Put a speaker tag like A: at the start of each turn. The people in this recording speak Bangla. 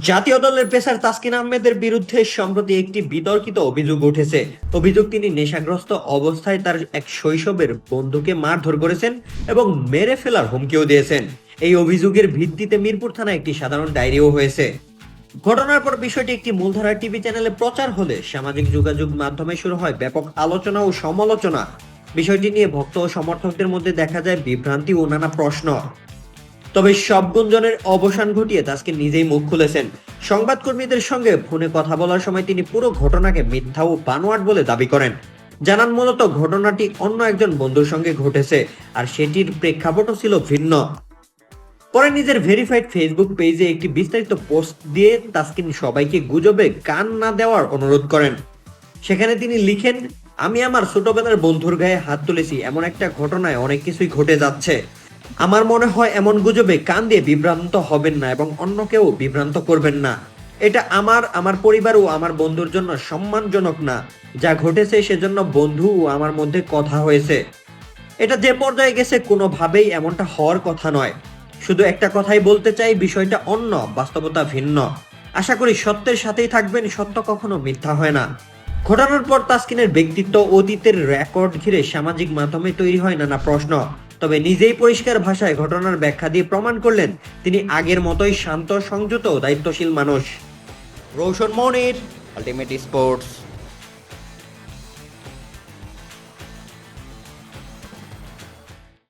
A: জাতীয় দলের পেসার তাসকিন আহমেদের বিরুদ্ধে সম্প্রতি একটি বিতর্কিত অভিযোগ উঠেছে। অভিযোগ তিনি নেশাগ্রস্ত অবস্থায় তার এক শৈশবের বন্ধুকে মারধর করেছেন এবং মেরে ফেলার হুমকিও দিয়েছেন। এই অভিযোগের ভিত্তিতে মিরপুর থানায় একটি সাধারণ ডায়েরিও হয়েছে। ঘটনার পর বিষয়টি একটি মূলধারা টিভি চ্যানেলে প্রচার হলে সামাজিক যোগাযোগ মাধ্যমে শুরু হয় ব্যাপক আলোচনা ও সমালোচনা। বিষয়টি নিয়ে ভক্ত ও সমর্থকদের মধ্যে দেখা যায় বিভ্রান্তি ও নানা প্রশ্ন। তবে সব গুঞ্জনের অবসান ঘটিয়ে তাসকিন নিজেই মুখ খুলেছেন। সংবাদকর্মীদের সঙ্গে ফোনে কথা বলার সময় তিনি পুরো ঘটনাকে মিথ্যা ও বানোয়াট বলে দাবি করেন। জানান মূলত ঘটনাটি অন্য একজন বন্ধুর সঙ্গে ঘটেছে, আর সেটির প্রেক্ষাপটও ছিল ভিন্ন। পরে নিজের ভেরিফাইড ফেসবুক পেজে একটি বিস্তারিত পোস্ট দিয়ে তাসকিন সবাইকে গুজবে কান না দেওয়ার অনুরোধ করেন। সেখানে তিনি লিখেন, আমি আমার ছোটবেলার বন্ধুর গায়ে হাত তুলেছি, এমন একটা ঘটনায় অনেক কিছুই ঘটে যাচ্ছে। আমার মনে হয় এমন গুজবে কান দিয়ে বিভ্রান্ত হবেন না এবং অন্য কেউ বিভ্রান্ত করবেন না। এটা আমার আমার পরিবার ও আমার বন্ধুর জন্য সম্মানজনক না, যা ঘটেছে সেজন্য বন্ধু ও আমার মধ্যে কথা হয়েছে। এটা যে পর্যায়ে গেছে কোনোভাবেই এমনটা হওয়ার কথা নয়। শুধু একটা কথাই বলতে চাই, বিষয়টা অন্য, বাস্তবতা ভিন্ন। আশা করি সত্যের সাথেই থাকবেন, সত্য কখনো মিথ্যা হয় না। ঘটনার পর তাসকিনের ব্যক্তিত্ব অতীতের রেকর্ড ঘিরে সামাজিক মাধ্যমে তৈরি হয় নানা প্রশ্ন। তবে নিজেই পরিষ্কার ভাষায় ঘটনার ব্যাখ্যা দিয়ে প্রমাণ করলেন তিনি আগের মতোই শান্ত, সংযত দায়িত্বশীল মানুষ। রৌশন মনির
B: আলটিমেট স্পোর্টস